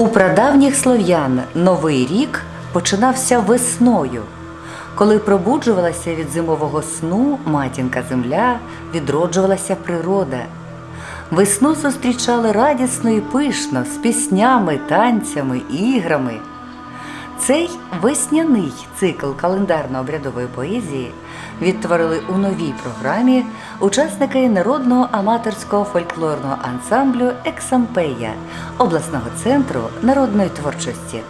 У прадавніх слов'ян новий рік починався весною, коли пробуджувалася від зимового сну матінка земля, відроджувалася природа. Весну зустрічали радісно і пишно з піснями, танцями, іграми. Цей весняний цикл календарно-обрядової поезії відтворили у новій програмі учасники народного аматорського фольклорного ансамблю Ексампея обласного центру народної творчості.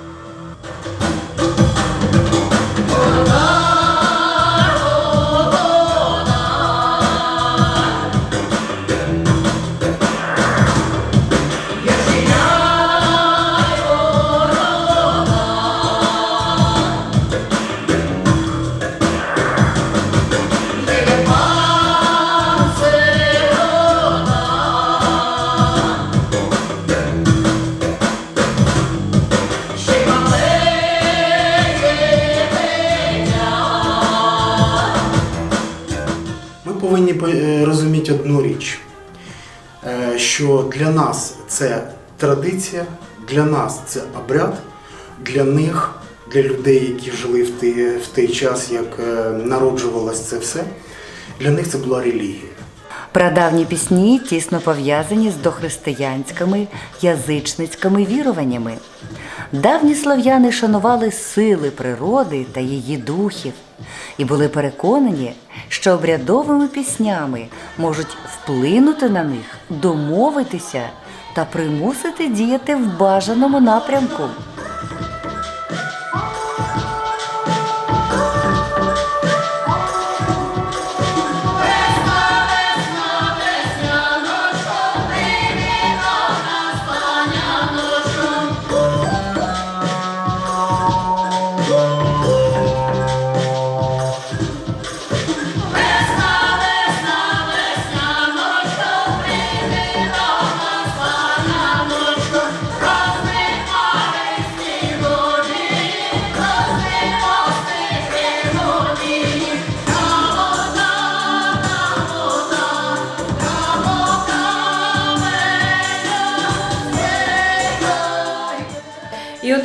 Розуміти одну річ, е, що для нас це традиція, для нас це обряд, для них, для людей, які жили в той, в той час, як е, народжувалось це все, для них це була релігія. Прадавні пісні тісно пов'язані з дохристиянськими язичницькими віруваннями. Давні слов'яни шанували сили природи та її духів і були переконані, що обрядовими піснями можуть вплинути на них, домовитися та примусити діяти в бажаному напрямку.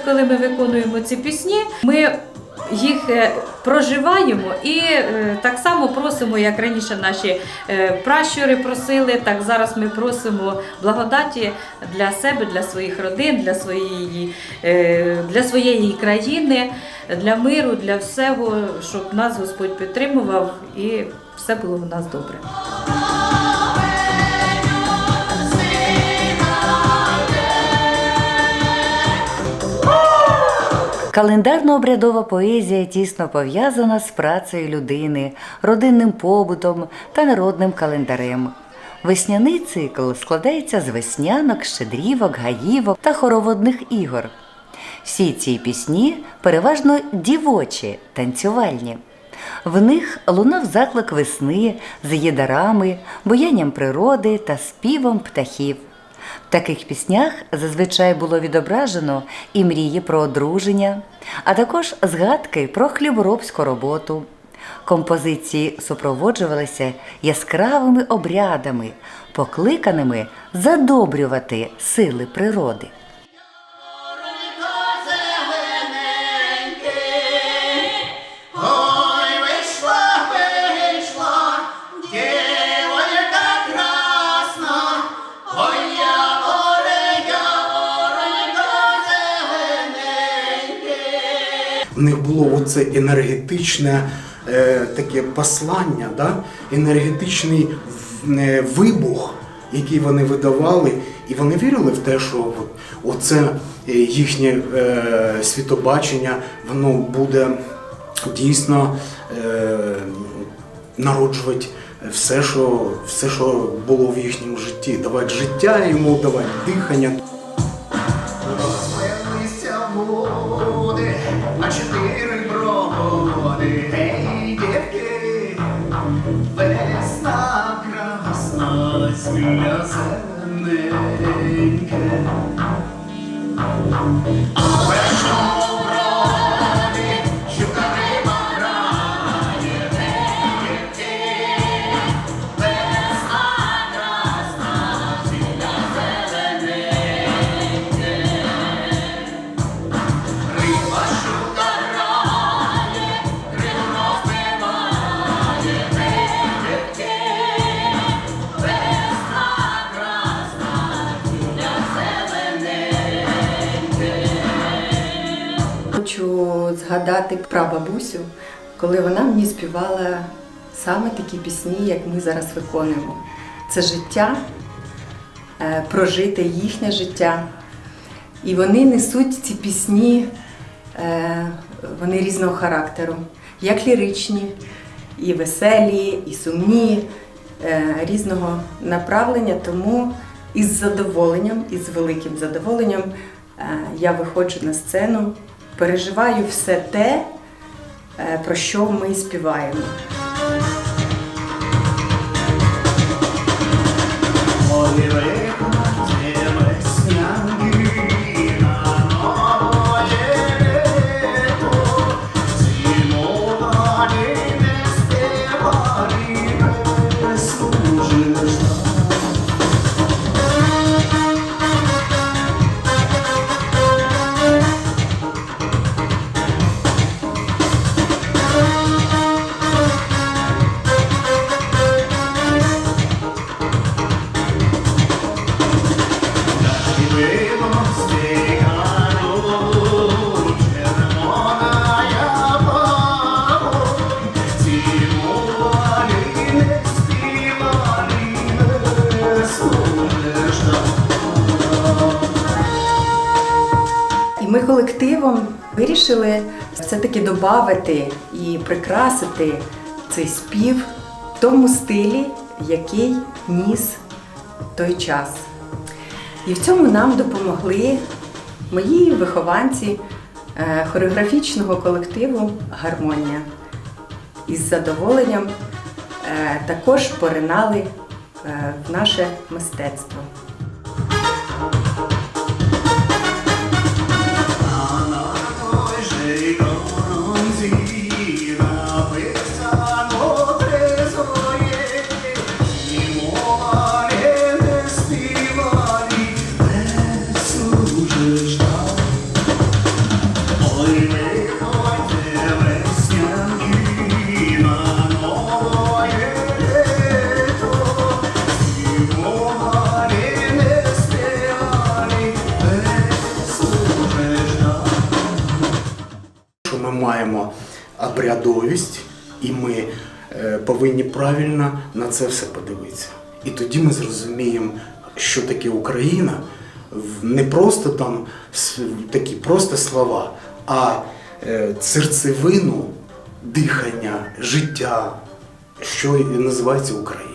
Коли ми виконуємо ці пісні, ми їх е, проживаємо і е, так само просимо, як раніше наші е, пращури просили, так зараз ми просимо благодаті для себе, для своїх родин, для своєї, для своєї країни, для миру, для всього, щоб нас Господь підтримував і все було у нас добре. Календарно-обрядова поезія тісно пов'язана з працею людини, родинним побутом та народним календарем. Весняний цикл складається з веснянок, щедрівок, гаївок та хороводних ігор. Всі ці пісні переважно дівочі, танцювальні. В них лунав заклик весни з її дарами, буянням природи та співом птахів. В таких піснях зазвичай було відображено і мрії про одруження, а також згадки про хліборобську роботу. Композиції супроводжувалися яскравими обрядами, покликаними задобрювати сили природи. Них було оце енергетичне е, таке послання, да? енергетичний е, вибух, який вони видавали, і вони вірили в те, що оце е, їхнє світобачення, воно буде дійсно народжувати все що, все, що було в їхньому житті, давати життя йому, давати дихання. gül згадати прабабусю, коли вона мені співала саме такі пісні, як ми зараз виконуємо. Це життя, е, прожите їхнє життя. І вони несуть ці пісні, е, вони різного характеру, як ліричні, і веселі, і сумні, е, різного направлення. Тому із задоволенням, із великим задоволенням я виходжу на сцену, переживаю все те, е, про що ми співаємо. Ой, не нам. І ми колективом вирішили все-таки додати і прикрасити цей спів в тому стилі, який ніс той час. І в цьому нам допомогли мої вихованці е, хореографічного колективу Гармонія. Із задоволенням е, також поринали в наше мистецтво. Обрядовість, і ми е, повинні правильно на це все подивитися. І тоді ми зрозуміємо, що таке Україна, не просто там такі просто слова, а е, серцевину дихання, життя, що називається Україна.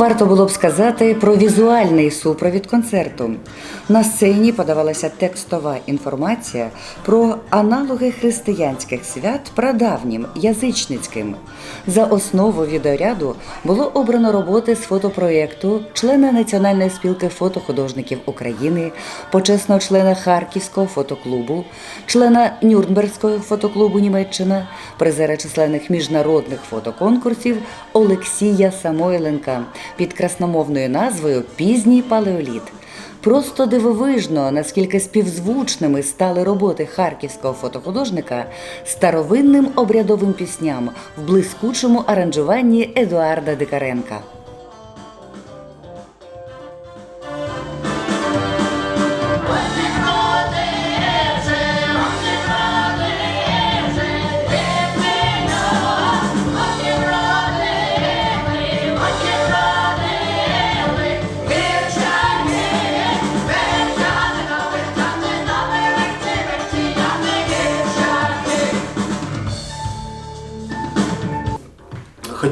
Варто було б сказати про візуальний супровід концерту. На сцені подавалася текстова інформація про аналоги християнських свят прадавнім язичницьким. За основу відеоряду було обрано роботи з фотопроєкту члена Національної спілки фотохудожників України, почесного члена Харківського фотоклубу, члена Нюрнбергського фотоклубу Німеччина, призера численних міжнародних фотоконкурсів Олексія Самойленка під красномовною назвою Пізній палеоліт. Просто дивовижно, наскільки співзвучними стали роботи харківського фотохудожника старовинним обрядовим пісням в блискучому аранжуванні Едуарда Дикаренка.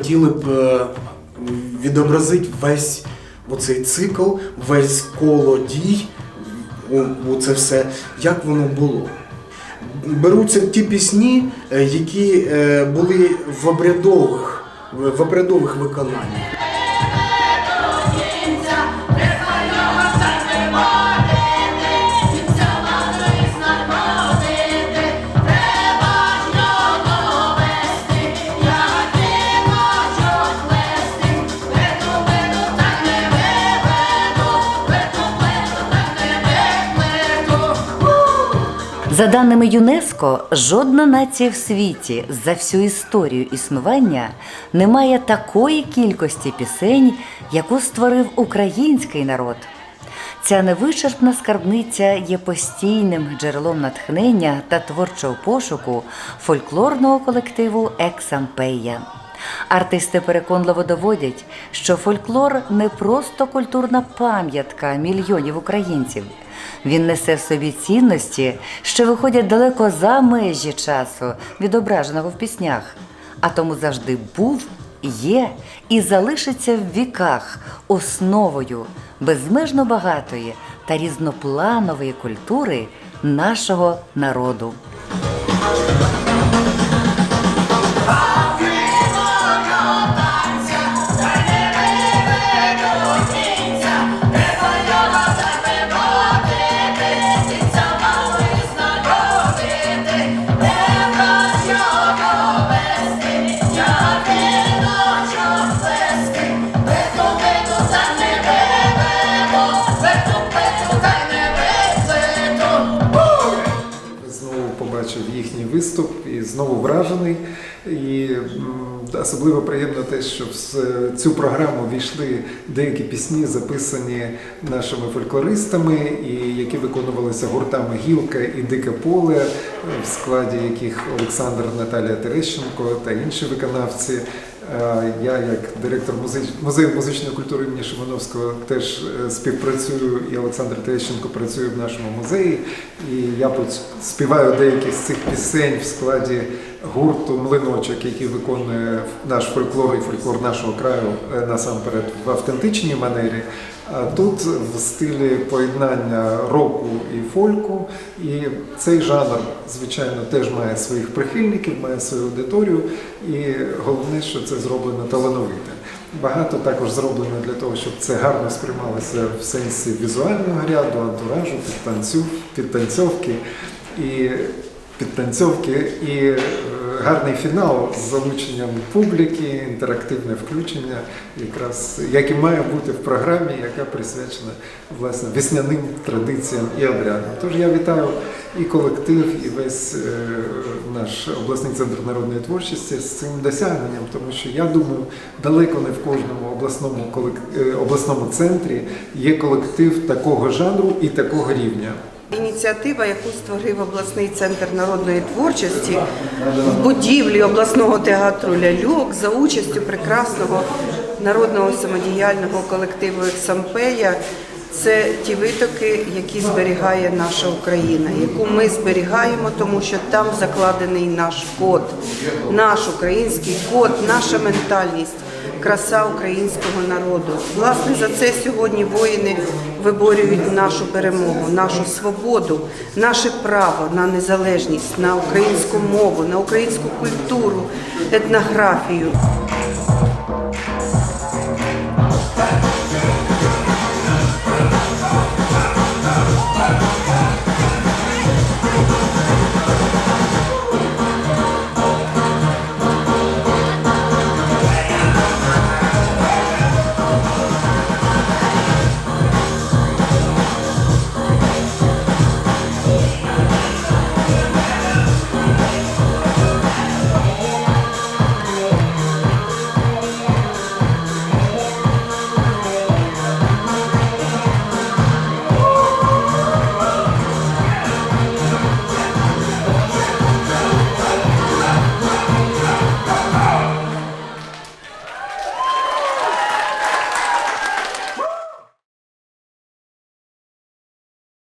Хотіли б е, відобразити весь оцей цикл, весь коло дій, у це все, як воно було. Беруться ті пісні, е, які е, були в обрядових, в обрядових виконаннях. За даними ЮНЕСКО, жодна нація в світі за всю історію існування не має такої кількості пісень, яку створив український народ. Ця невичерпна скарбниця є постійним джерелом натхнення та творчого пошуку фольклорного колективу Ексампея. Артисти переконливо доводять, що фольклор не просто культурна пам'ятка мільйонів українців. Він несе в собі цінності, що виходять далеко за межі часу, відображеного в піснях, а тому завжди був, є і залишиться в віках основою безмежно багатої та різнопланової культури нашого народу. Знову вражений. І особливо приємно те, що в цю програму війшли деякі пісні, записані нашими фольклористами, і які виконувалися гуртами Гілка і Дике поле, в складі яких Олександр Наталія Терещенко та інші виконавці. Е, Я, як директор музею музичної культури імені Шимановського, теж е, співпрацюю, і Олександр Терещенко працює в нашому музеї. І я співаю деякі з цих пісень в складі гурту Млиночок, який виконує наш фольклор і фольклор нашого краю е, насамперед в автентичній манері. Тут в стилі поєднання року і фольку. І цей жанр, звичайно, теж має своїх прихильників, має свою аудиторію. І головне, що це зроблено талановито. Багато також зроблено для того, щоб це гарно сприймалося в сенсі візуального ряду, антуражу, підтанцю, підтанцьовки і підтанцьовки і е, гарний фінал з залученням публіки, інтерактивне включення, якраз як і має бути в програмі, яка присвячена власне весняним традиціям і обрядам. Тож я вітаю і колектив, і весь е, наш обласний центр народної творчості з цим досягненням, тому що я думаю, далеко не в кожному обласному е, обласному центрі є колектив такого жанру і такого рівня. Ініціатива, яку створив обласний центр народної творчості в будівлі обласного театру Ляльок за участю прекрасного народного самодіяльного колективу Ексампея. Це ті витоки, які зберігає наша Україна, яку ми зберігаємо, тому що там закладений наш код, наш український код, наша ментальність, краса українського народу. Власне, за це сьогодні воїни виборюють нашу перемогу, нашу свободу, наше право на незалежність, на українську мову, на українську культуру, етнографію.